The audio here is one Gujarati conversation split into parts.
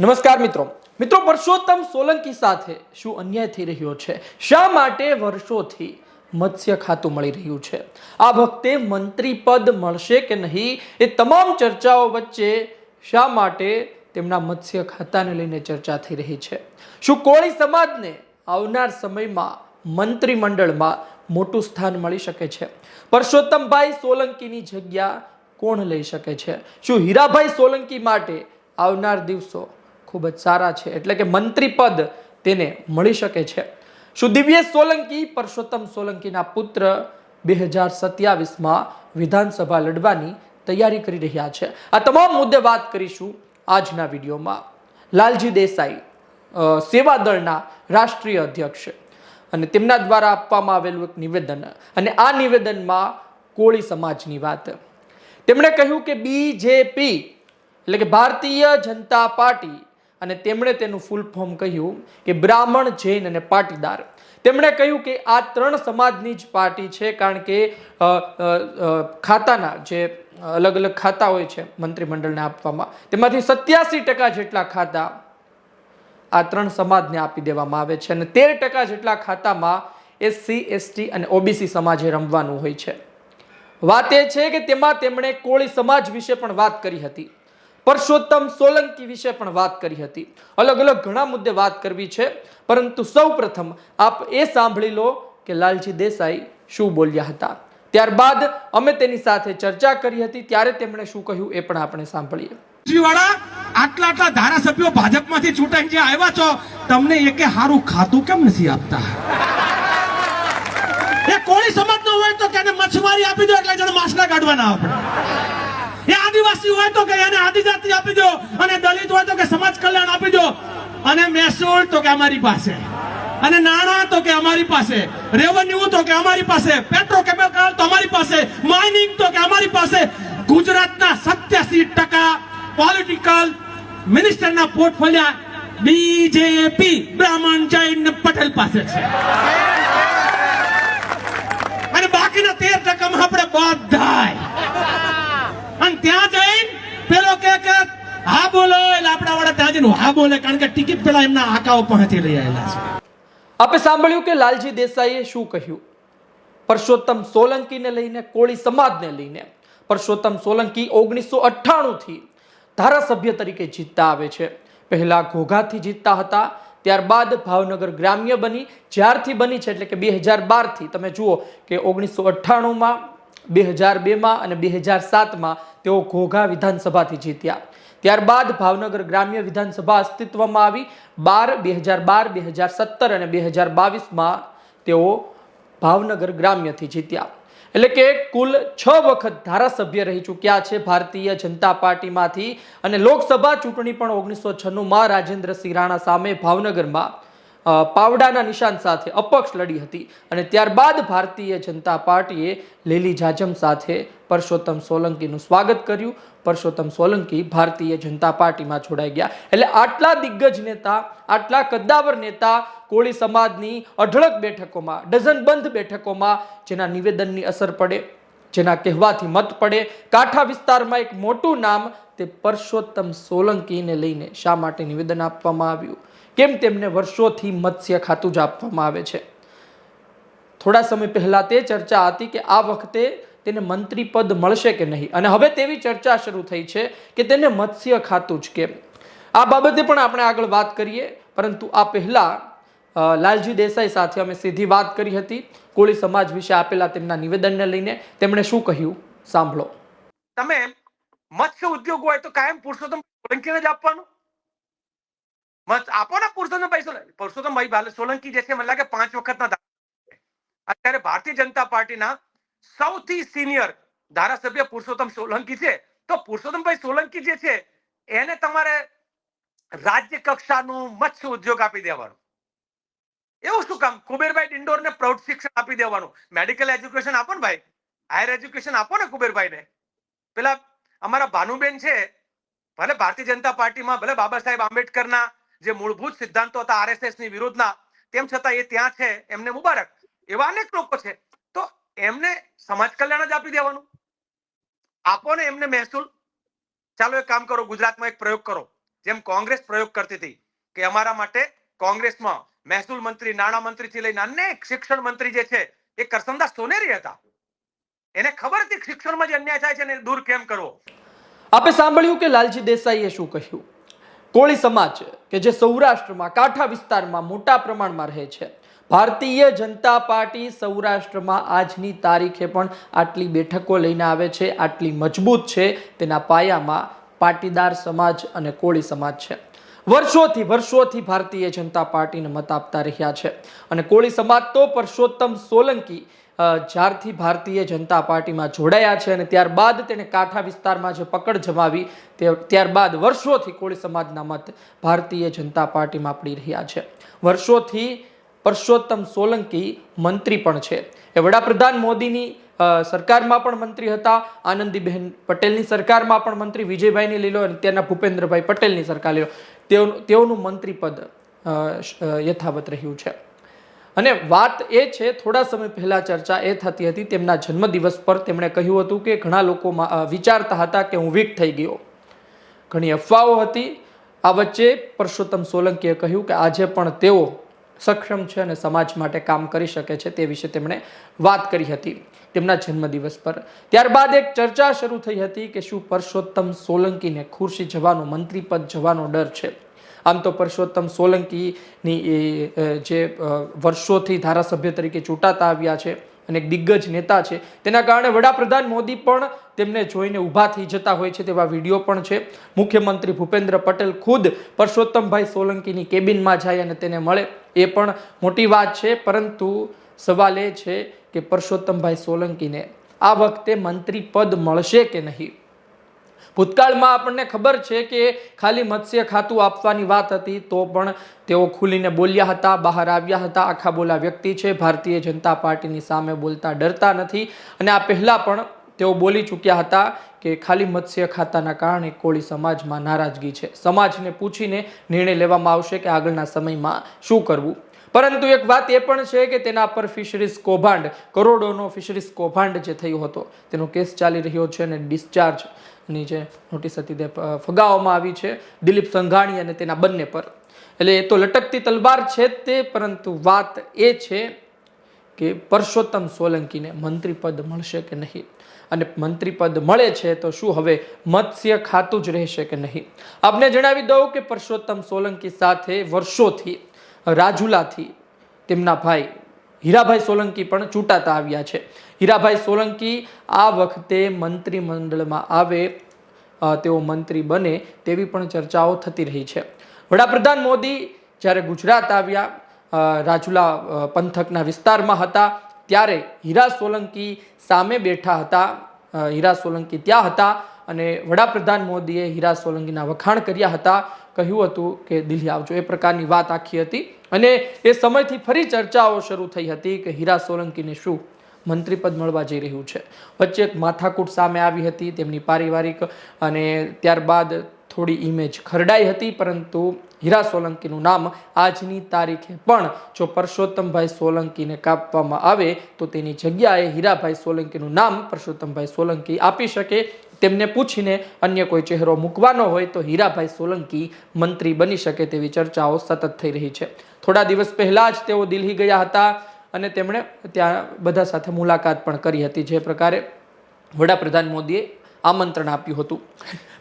નમસ્કાર મિત્રો. મિત્રો, પરસોત્તમ સોલંકી સાથે શું અન્યાય થઈ રહ્યો છે? શા માટે વર્ષોથી મત્સ્ય ખાતું મળી રહ્યું છે? આ વખતે મંત્રી પદ મળશે કે નહીં એ તમામ ચર્ચાઓ વચ્ચે શા માટે તેમના મત્સ્ય ખાતાને લઈને ચર્ચા થઈ રહી છે? શું કોળી સમાજને આવનાર સમયમાં મંત્રીમંડળમાં મોટું સ્થાન મળી શકે છે. પરસોત્તમભાઈ સોલંકીની જગ્યા કોણ લઈ શકે છે? શું હીરાભાઈ સોલંકી માટે આવનાર દિવસો ખૂબ જ સારા છે. એટલે કે મંત્રી પદ તેને મળી શકે છે. શું દિવ્ય સોલંકી, પરસોત્તમ સોલંકીના પુત્ર બે હજાર સત્યાવીસમાં વિધાનસભા લડવાની તૈયારી કરી રહ્યા છે. આ તમામ મુદ્દે વાત કરીશું આજના વિડીયોમાં. લાલજી દેસાઈ સેવા દળના રાષ્ટ્રીય અધ્યક્ષ અને તેમના દ્વારા આપવામાં આવેલું એક નિવેદન અને આ નિવેદનમાં કોળી સમાજની વાત. તેમણે કહ્યું કે બીજેપી એટલે કે ભારતીય જનતા પાર્ટી અને તેમણે તેનું ફૂલ ફોર્મ કહ્યું કે બ્રાહ્મણ જૈન અને પાટીદાર. તેમણે કહ્યું કે આ ત્રણ સમાજની જ પાર્ટી છે કારણ કે ખાતાના જે અલગ અલગ ખાતા હોય છે મંત્રીમંડળને આપવામાં, તેમાંથી સત્યાસી ટકા જેટલા ખાતા આ ત્રણ સમાજને આપી દેવામાં આવે છે અને તેર ટકા જેટલા ખાતામાં એસસી, એસટી અને ઓબીસી સમાજે રમવાનું હોય છે. વાત એ છે કે તેમાં તેમણે કોળી સમાજ વિશે પણ વાત કરી હતી. પરસોત્તમ સોલંકી વિશે પણ વાત કરી હતી. અલગ અલગ ઘણા મુદ્દે વાત કરવી છે, પરંતુ સૌ પ્રથમ આપ એ સાંભળી લો કે લાલજી દેસાઈ શું બોલ્યા હતા. ત્યારબાદ અમે તેની સાથે ચર્ચા કરી હતી, ત્યારે તેમણે શું કહ્યું એ પણ આપણે સાંભળીએ. આટલા આટલા ધારાસભ્યો ભાજપમાંથી ચૂંટાઈને જે આવ્યા છો, તમને એકે હારું ખાતું કેમ નથી આપતા? એ કોળી સમાજનો હોય તો તેને મચ્છમારી આપી દો, એટલે જણ માછલા કાઢવાના આપણે. આદિવાસી હોય તો કે એને આદિજાતિ આપી દો અને દલિત હોય તો કે સમાજ કલ્યાણ આપી દો. અને મહેસૂલ તો કે અમારી પાસે. અને નાણાં તો કે અમારી પાસે. રેવન્યુ તો કે અમારી પાસે. પેટ્રોકેમિકલ તો અમારી પાસે. માઇનિંગ તો કે અમારી પાસે. ગુજરાતના સત્યાસી ટકા પોલિટિકલ મિનિસ્ટરના પોર્ટફોલિયા બીજેપી બ્રાહ્મણ જૈન પટેલ પાસે છે. અને બાકીના તેર ટકામાં આપણે બધાય. અને ત્યાં જઈને પેલો કે હા બોલો. એટલે આપણા વાળા ત્યાં જઈને, હા બોલે. કારણ કે ટિકિટ પેલા એમના આકાઓ પાસેથી લઈ આવેલા છે. આપણે સાંભળ્યું કે લાલજી દેસાઈએ શું કહ્યું? પરસોત્તમ સોલંકીને લઈને, કોળી સમાજને લઈને. પરસોત્તમ સોલંકી ઓગણીસો અઠ્ઠાણુંથી ધારાસભ્ય તરીકે જીતતા આવે છે. પહેલા ઘોઘાથી જીતતા હતા, ત્યારબાદ ભાવનગર ગ્રામ્ય બની, જ્યારથી બની છે, એટલે કે બે હજાર બારથી તમે જુઓ કે ઓગણીસો અઠ્ઠાણુંમાં બે હજાર બેમાં અને બે હજાર સાતમાં તેઓ ઘોઘા વિધાનસભાથી જીત્યા. ત્યારબાદ ભાવનગર ગ્રામ્ય વિધાનસભા અસ્તિત્વમાં આવી. બાર, બે હજાર બાર, બે હજાર સત્તર અને બે હજાર બાવીસમાં તેઓ ભાવનગર ગ્રામ્યથી જીત્યા. એટલે કે કુલ છ વખત ધારાસભ્ય રહી ચૂક્યા છે ભારતીય જનતા પાર્ટીમાંથી. અને લોકસભા ચૂંટણી પણ ઓગણીસો છન્નુંમાં રાજેન્દ્રસિંહ રાણા સામે ભાવનગરમાં પાવડાના નિશાન સાથે અપક્ષ લડી હતી અને ત્યારબાદ ભારતીય જનતા પાર્ટીએ લીલી જાજમ સાથે પરસોત્તમ સોલંકીનું સ્વાગત કર્યું. પરસોત્તમ સોલંકી ભારતીય જનતા પાર્ટીમાં જોડાઈ ગયા. એટલે આટલા દિગ્ગજ નેતા, આટલા કદ્દાવર નેતા કોળી સમાજની અઢળક બેઠકોમાં ડઝન બંધ બેઠકોમાં જેના નિવેદનની અસર પડે જેના કહેવાથી મત પડે. કાંઠા વિસ્તારમાં એક મોટું નામ, તે પરસોત્તમ સોલંકીને લઈને શા માટે નિવેદન આપવામાં આવ્યું? કેમ તેમને વર્ષોથી મત્સ્ય ખાતું જ આપવામાં આવે છે? થોડા સમય પહેલા તે ચર્ચા હતી કે આ વખતે તેને મંત્રી પદ મળશે કે નહીં? અને હવે તેવી ચર્ચા શરૂ થઈ છે કે તેને મત્સ્ય ખાતું જ કેમ? આ બાબતે પણ આપણે આગળ વાત કરીએ. પરંતુ આ પહેલા લાલજી દેસાઈ સાથે અમે સીધી વાત કરી હતી. કોળી સમાજ વિશે આપેલા તેમના નિવેદનને લઈને તેમણે શું કહ્યું? સાંભળો. તમે મત્સ્ય ઉદ્યોગ હોય તો કાયમ પુરુષોત્તમ સોલંકીને જ આપવાનું. આપો ને પુરુષોત્તમ ભાઈ સોલંકી. પુરુષોત્તમ ભાઈ સોલંકી જે છે, મને લાગે પાંચ વખતના અત્યારે ભારતીય જનતા પાર્ટીના સૌથી સિનિયર ધારાસભ્ય પુરુષોત્તમ સોલંકી છે. તો પુરુષોત્તમભાઈ સોલંકી જે છે, એને તમારે રાજ્ય કક્ષાનું મત્સ્ય ઉદ્યોગ આપી દેવાનું. એવું શું કામ? કુબેરભાઈ ડિંડોરને પ્રૌઢ શિક્ષણ આપી દેવાનું. મેડિકલ એજ્યુકેશન આપો ને ભાઈ. હાયર એજ્યુકેશન આપો ને કુબેરભાઈને. પેલા અમારા ભાનુબેન છે, ભલે ભારતીય જનતા પાર્ટીમાં, ભલે બાબા સાહેબ આંબેડકરના જે મૂળભૂત સિદ્ધાંતો હતા આરએસએસ વિરોધના તેમ છતાં એ ત્યાં છે, એમને મુબારક. એવા અનેક લોકો છે. તો એમને સમાજ કલ્યાણ જ આપી દેવાનું. આપો ને એમને મહેસૂલ. ચાલો એક કામ કરો, ગુજરાતમાં એક પ્રયોગ કરો. જેમ કોંગ્રેસ પ્રયોગ કરતી હતી કે અમારા માટે કોંગ્રેસમાં મહેસૂલ મંત્રી, નાણાં મંત્રીથી લઈને અનેક શિક્ષણ મંત્રી જે છે, એ કરસનદાસ સોનેરી હતા. એને ખબર હતી શિક્ષણમાં જે અન્યાય થાય છે એને દૂર કેમ કરવો? આપે સાંભળ્યું કે લાલજી દેસાઈએ શું કહ્યું? કોળી સમાજ, કે જે સૌરાષ્ટ્રમાં, કાંઠા વિસ્તારમાં મોટા પ્રમાણમાં રહે છે, ભારતીય જનતા પાર્ટી સૌરાષ્ટ્રમાં આજની તારીખે પણ આટલી બેઠકો લઈને આવે છે, આટલી મજબૂત છે, તેના પાયામાં પાટીદાર સમાજ અને કોળી સમાજ છે. વર્ષોથી વર્ષોથી ભારતીય જનતા પાર્ટીને મત આપતા રહ્યા છે. અને કોળી સમાજ તો પરસોત્તમ સોલંકી જ્યારથી ભારતીય જનતા પાર્ટીમાં જોડાયા છે અને ત્યારબાદ તેણે કાંઠા વિસ્તારમાં જે પકડ જમાવી, તે, ત્યારબાદ વર્ષોથી કોળી સમાજના મત ભારતીય જનતા પાર્ટીમાં પડી રહ્યા છે. વર્ષોથી પરસોત્તમ સોલંકી મંત્રી પણ છે. એ વડાપ્રધાન મોદીની સરકારમાં પણ મંત્રી હતા. આનંદીબહેન પટેલની સરકારમાં પણ મંત્રી, વિજયભાઈની લીલો અને ત્યાંના ભૂપેન્દ્રભાઈ પટેલની સરકાર લીલો. તેઓ, તેઓનું મંત્રી પદ યથાવત રહ્યું છે. અને વાત એ છે, થોડા સમય પહેલાં ચર્ચા એ થતી હતી, તેમના જન્મદિવસ પર તેમણે કહ્યું હતું કે ઘણા લોકો વિચારતા હતા કે હું વીક થઈ ગયો. ઘણી અફવાઓ હતી. આ વચ્ચે પરસોત્તમ સોલંકીએ કહ્યું કે આજે પણ તેઓ સક્ષમ છે અને સમાજ માટે કામ કરી શકે છે તે વિશે તેમણે વાત કરી હતી તેમના જન્મદિવસ પર. ત્યારબાદ એક ચર્ચા શરૂ થઈ હતી કે શું પરસોત્તમ સોલંકીને ખુરશી જવાનો મંત્રી પદ જવાનો ડર છે. આમ તો પરસોત્તમ સોલંકીની એ જે વર્ષોથી ધારાસભ્ય તરીકે ચૂંટાતા આવ્યા છે અને એક દિગ્ગજ નેતા છે, તેના કારણે વડાપ્રધાન મોદી પણ તેમને જોઈને ઊભા થઈ જતા હોય છે તેવા વીડિયો પણ છે. મુખ્યમંત્રી ભૂપેન્દ્ર પટેલ ખુદ પરસોત્તમભાઈ સોલંકીની કેબિનમાં જાય અને તેને મળે. એ પણ મોટી વાત છે, પરંતુ સવાલ એ છે કે પરસોત્તમભાઈ સોલંકીને આ વખતે મંત્રી પદ મળશે કે નહીં? ભૂતકાળમાં આપણને ખબર છે કે ખાલી મત્સ્ય ખાતું આપવાની વાત હતી, તો પણ તેઓ ખુલીને બોલ્યા હતા, બહાર આવ્યા હતા. આખા બોલા વ્યક્તિ છે, ભારતીય જનતા પાર્ટીની સામે બોલતા ડરતા નથી. અને આ પહેલાં પણ તેઓ બોલી ચૂક્યા હતા કે ખાલી મત્સ્ય ખાતાના કારણે કોળી સમાજમાં નારાજગી છે. સમાજને પૂછીને નિર્ણય લેવામાં આવશે કે આગળના સમયમાં શું કરવું. પરંતુ એક વાત એ પણ છે કે તેના પર ફિશરીઝ કૌભાંડ, કરોડોનો ફિશરીઝ કૌભાંડ જે થયો હતો, તેનો કેસ ચાલી રહ્યો છે અને ડિસ્ચાર્જની જે નોટિસ હતી તે ફગાવવામાં આવી છે દિલીપ સંઘાણી અને તેના બંને પર. એટલે એ તો લટકતી તલવાર છે તે, પરંતુ વાત એ છે કે પરસોત્તમ સોલંકીને મંત્રી પદ મળશે કે નહીં? અને મંત્રી પદ મળે છે, તો શું હવે મત્સ્ય ખાતું જ રહેશે કે નહીં? આપને જણાવી દઉં કે પરસોત્તમ સોલંકી સાથે વર્ષોથી, રાજુલાથી તેમના ભાઈ, હીરાભાઈ સોલંકી પણ ચૂંટાતા આવ્યા છે. હીરાભાઈ સોલંકી આ વખતે મંત્રીમંડળમાં આવે તેઓ મંત્રી બને તેવી પણ ચર્ચાઓ થતી રહી છે. વડાપ્રધાન મોદી જ્યારે ગુજરાત આવ્યા રાજુલા પંથકના વિસ્તારમાં હતા ત્યારે હીરા સોલંકી સામે બેઠા હતા. હીરા સોલંકી ત્યાં હતા અને વડાપ્રધાન મોદીએ હીરા સોલંકીના વખાણ કર્યા હતા. કહ્યું હતું કે, દિલ્હી આવજો. એ પ્રકારની વાત આખી હતી અને એ સમયથી ફરી ચર્ચાઓ શરૂ થઈ હતી કે હીરા સોલંકીને શું મંત્રીપદ મળવા જઈ રહ્યું છે. વચ્ચે એક માથાકૂટ સામે આવી હતી તેમની પારિવારિક અને ત્યારબાદ થોડી ઇમેજ ખરડાઈ હતી, પરંતુ હીરા સોલંકીનું નામ આજની તારીખે પણ જો પરસોત્તમભાઈ સોલંકીને કાપવામાં આવે, તો તેની જગ્યાએ હીરાભાઈ સોલંકીનું નામ પરસોત્તમભાઈ સોલંકી આપી શકે. તેમને પૂછીને અન્ય કોઈ ચહેરો મૂકવાનો હોય, તો હીરાભાઈ સોલંકી મંત્રી બની શકે તેવી ચર્ચાઓ સતત થઈ રહી છે. થોડા દિવસ પહેલાં જ તેઓ દિલ્હી ગયા હતા અને તેમણે ત્યાં બધા સાથે મુલાકાત પણ કરી હતી. જે પ્રકારે વડાપ્રધાન મોદીએ આમંત્રણ આપ્યું હતું.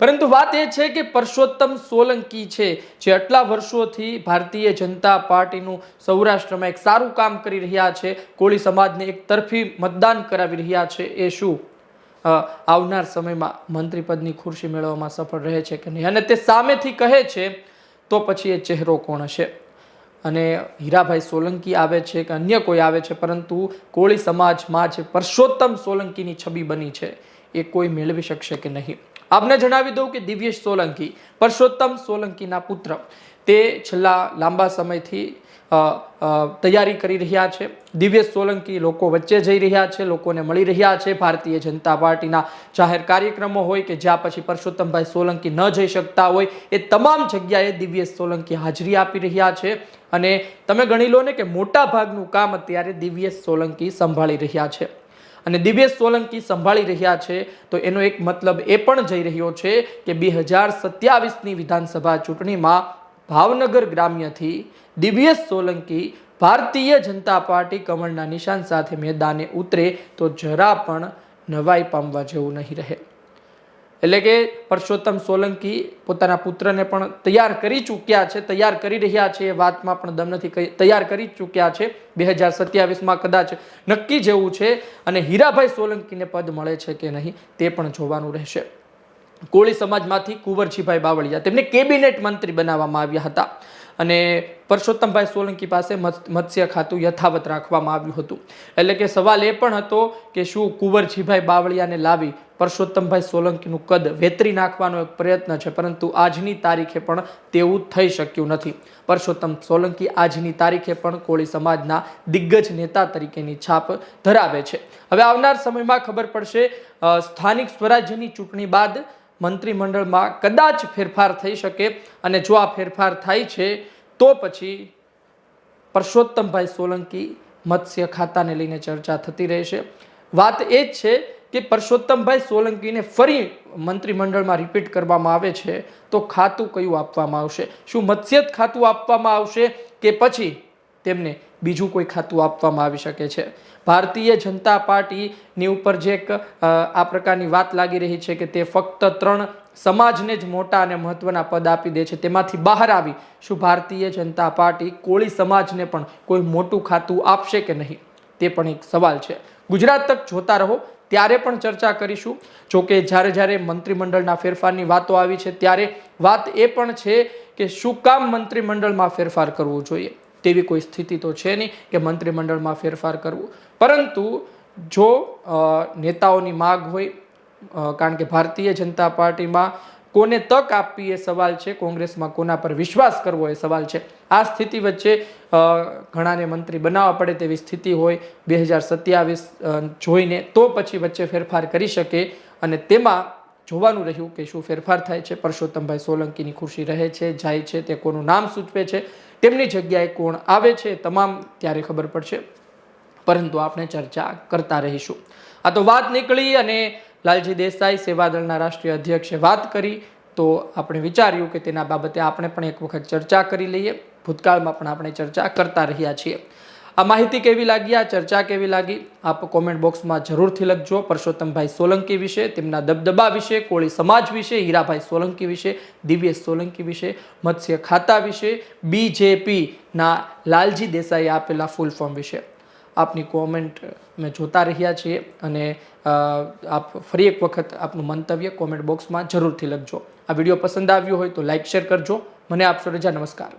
પરંતુ વાત એ છે કે પરસોત્તમ સોલંકી છે, જે આટલા વર્ષોથી ભારતીય જનતા પાર્ટીનું સૌરાષ્ટ્રમાં એક સારું કામ કરી રહ્યા છે, કોળી સમાજને એક તરફી મતદાન કરાવી રહ્યા છે, એ શું? આવનાર સમયમાં મંત્રીપદની ખુરશી મેળવવામાં સફળ રહે છે કે નહીં? અને તે સામેથી કહે છે, તો પછી એ ચહેરો કોણ હશે? અને હીરાભાઈ સોલંકી આવે છે કે અન્ય કોઈ આવે છે? પરંતુ કોળી સમાજમાં જે પરસોત્તમ સોલંકીની છબી બની છે એ કોઈ મેળવી શકશે કે નહીં. આપને જણાવી દઉં કે દિવ્યેશ સોલંકી, પરસોત્તમ સોલંકીના પુત્ર, તે છેલ્લા લાંબા સમયથી તૈયારી કરી રહ્યા છે. દિવ્યેશ સોલંકી લોકો વચ્ચે જઈ રહ્યા છે, લોકોને મળી રહ્યા છે. ભારતીય જનતા પાર્ટીના જાહેર કાર્યક્રમો હોય કે જ્યાં પછી પરસોત્તમભાઈ સોલંકી ન જઈ શકતા હોય, એ તમામ જગ્યાએ દિવ્યેશ સોલંકી હાજરી આપી રહ્યા છે. અને તમે ગણી લો ને કે મોટા ભાગનું કામ અત્યારે દિવ્યેશ સોલંકી સંભાળી રહ્યા છે. અને દિવ્યેશ સોલંકી સંભાળી રહ્યા છે. તો એનો એક મતલબ એ પણ જઈ રહ્યો છે કે બે હજાર સત્યાવીસની વિધાનસભા ચૂંટણીમાં ભાવનગર ગ્રામ્યથી દિવ્યેશ સોલંકી ભારતીય જનતા પાર્ટી કમળના નિશાન સાથે મેદાને ઉતરે તો જરા પણ નવાઈ પામવા જેવું નહીં રહે. એટલે કે પરસોત્તમ સોલંકી પોતાના પુત્રને પણ તૈયાર કરી ચૂક્યા છે, તૈયાર કરી રહ્યા છે, એ વાતમાં પણ દમ નથી તૈયાર કરી ચૂક્યા છે. બે હજાર સત્યાવીસમાં કદાચ નક્કી જેવું છે અને હીરાભાઈ સોલંકીને પદ મળે છે કે નહીં તે પણ જોવાનું રહેશે. કોળી સમાજમાંથી કુંવરજીભાઈ બાવળિયા તેમને કેબિનેટ મંત્રી બનાવવામાં આવ્યા હતા અને પરસોત્તમભાઈ સોલંકી પાસે મત્સ- મત્સ્ય ખાતું યથાવત રાખવામાં આવ્યું હતું. એટલે કે સવાલ એ પણ હતો કે શું કુંવરજીભાઈ બાવળિયાને લાવી પરસોત્તમભાઈ સોલંકીનું કદ વેતરી નાખવાનો એક પ્રયત્ન છે, પરંતુ આજની તારીખે પણ તેવું થઈ શક્યું નથી. પરસોત્તમ સોલંકી આજની તારીખે પણ કોળી સમાજના દિગ્ગજ નેતા તરીકેની છાપ ધરાવે છે. હવે આવનાર સમયમાં ખબર પડશે સ્થાનિક સ્વરાજ્યની ચૂંટણી બાદ મંત્રીમંડળમાં કદાચ ફેરફાર થઈ શકે અને જો આ ફેરફાર થાય છે, તો પછી પરસોત્તમભાઈ સોલંકી મત્સ્ય ખાતાને લઈને ચર્ચા થતી રહેશે. વાત એ જ છે કે પરસોત્તમભાઈ સોલંકીને ફરી મંત્રીમંડળમાં રિપીટ કરવામાં આવે છે, તો ખાતું કયું આપવામાં આવશે? શું મત્સ્ય ખાતું આપવામાં આવશે કે પછી તેમને બીજું કોઈ ખાતું આપવામાં આવી શકે છે? ભારતીય જનતા પાર્ટીની ઉપર જે એક આ પ્રકારની વાત લાગી રહી છે કે તે ફક્ત ત્રણ સમાજને જ મોટા અને મહત્વના પદ આપી દે છે, તેમાંથી બહાર આવી, શું ભારતીય જનતા પાર્ટી કોળી સમાજને પણ કોઈ મોટું ખાતું આપશે કે નહીં? તે પણ એક સવાલ છે. ગુજરાત તક જોતા રહો ત્યારે પણ ચર્ચા કરીશું. જો કે જ્યારે જ્યારે મંત્રીમંડળના ફેરફારની વાતો આવી છે, ત્યારે વાત એ પણ છે કે શું કામ મંત્રીમંડળમાં ફેરફાર કરવો જોઈએ? તેવી કોઈ સ્થિતિ તો છે નહીં કે મંત્રીમંડળમાં ફેરફાર કરવો. પરંતુ જો નેતાઓની માગ હોય કારણ કે ભારતીય જનતા પાર્ટીમાં કોને તક આપવી એ સવાલ છે? કોંગ્રેસમાં કોના પર વિશ્વાસ કરવો એ સવાલ છે. આ સ્થિતિ વચ્ચે ઘણાને મંત્રી બનાવવા પડે તેવી સ્થિતિ હોય, બે હજાર સત્યાવીસ જોઈને તો પછી વચ્ચે ફેરફાર કરી શકે અને તેમાં જોવાનું રહ્યું કે શું ફેરફાર થાય છે. પરસોત્તમભાઈ સોલંકીની ખુરશી રહે છે, જાય છે, તે કોનું નામ સૂચવે છે. તેમની જગ્યાએ કોણ આવે છે તમામ ત્યારે ખબર પડશે. પરંતુ આપણે ચર્ચા કરતા રહીશું. આ તો વાત નીકળી અને લાલજી દેસાઈ, સેવાદળના રાષ્ટ્રીય અધ્યક્ષે વાત કરી તો આપણે વિચાર્યું કે તેના બાબતે આપણે પણ એક વખત ચર્ચા કરી લઈએ. ભૂતકાળમાં પણ આપણે ચર્ચા કરતા રહ્યા છીએ. આ માહિતી કેવી લાગી? આ ચર્ચા કેવી લાગી? આપ કોમેન્ટ બોક્સમાં જરૂરથી લખજો. પરસોત્તમભાઈ સોલંકી વિશે, તેમના દબદબા વિશે, કોળી સમાજ વિશે, હીરાભાઈ સોલંકી વિશે, દિવ્યેશ સોલંકી વિશે, મત્સ્ય ખાતા વિશે, બીજેપીના લાલજી દેસાઈએ આપેલા ફૂલ ફોર્મ વિશે. આપની કોમેન્ટ મેં જોતા રહ્યા છીએ અને આપ ફરી એક વખત આપનું મંતવ્ય કોમેન્ટ બોક્સમાં જરૂરથી લખજો. આ વીડિયો પસંદ આવ્યો હોય તો લાઈક, શેર કરજો. મને આપશો રજા. નમસ્કાર.